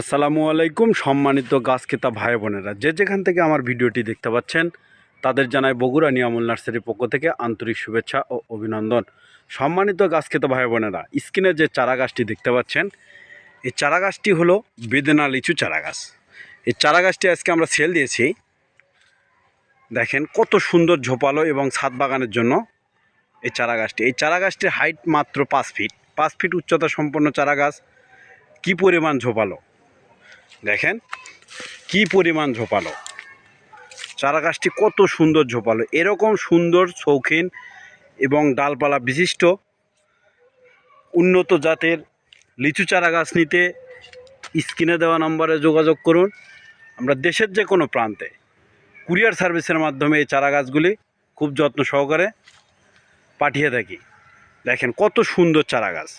আসসালামু আলাইকুম, সম্মানিত গাছ ক্রেতা ভাই বোনেরা। যে যেখান থেকে আমার ভিডিওটি দেখতে পাচ্ছেন, তাদের জানাই বগুড়া নিয়ামুল নার্সারির পক্ষ থেকে আন্তরিক শুভেচ্ছা ও অভিনন্দন। সম্মানিত গাছ ক্রেতা ভাই বোনেরা, স্ক্রিনে যে চারা গাছটি দেখতে পাচ্ছেন, এই চারা গাছটি হলো বেদেনা লিচু চারা গাছ। এই চারা গাছটি আজকে আমরা সেল দিয়েছি। দেখেন কত সুন্দর ঝোপালো এবং ছাদ বাগানের জন্য এই চারা গাছটি। এই চারা গাছটির হাইট মাত্র পাঁচ ফিট পাঁচ ফিট উচ্চতা সম্পন্ন চারা গাছ। কী পরিমাণ ঝোপালো? দেখেন, কি পরিমাণ ঝোপালো। চারা গাছটি কত সুন্দর ঝোপালো। এরকম সুন্দর শৌখিন এবং ডালপালা বিশিষ্ট, উন্নত জাতের লিচু চারা গাছ নিতে স্ক্রিনে দেওয়া নম্বরে যোগাযোগ করুন। আমরা দেশের যে কোনো প্রান্তে কুরিয়ার সার্ভিসের মাধ্যমে এই চারা গাছগুলি খুব যত্ন সহকারে পাঠিয়ে থাকি। দেখেন কত সুন্দর চারা গাছ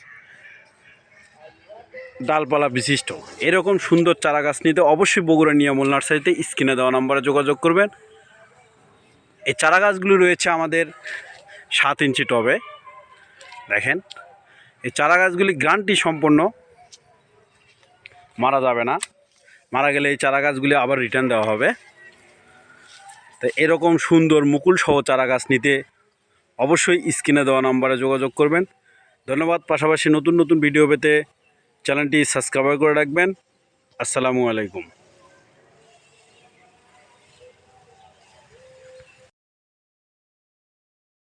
ডালপালা বিশিষ্ট। এরকম সুন্দর চারা গাছ নিতে অবশ্যই বগুড়া নিয়ামল নার্সারিতে স্ক্রিনে দেওয়া নম্বরে যোগাযোগ করবেন। এই চারা গাছগুলি রয়েছে আমাদের সাত ইঞ্চি টবে। দেখেন, এই চারা গাছগুলি গ্রান্টি সম্পন্ন। মারা যাবে না। মারা গেলে এই চারা গাছগুলি আবার রিটার্ন দেওয়া হবে। তো এরকম সুন্দর মুকুল সহ চারা গাছ নিতে অবশ্যই স্ক্রিনে দেওয়া নম্বরে যোগাযোগ করবেন। ধন্যবাদ। পাশাপাশি নতুন নতুন ভিডিও পেতে চ্যানেলটি সাবস্ক্রাইব করে রাখবেন আসসালামু আলাইকুম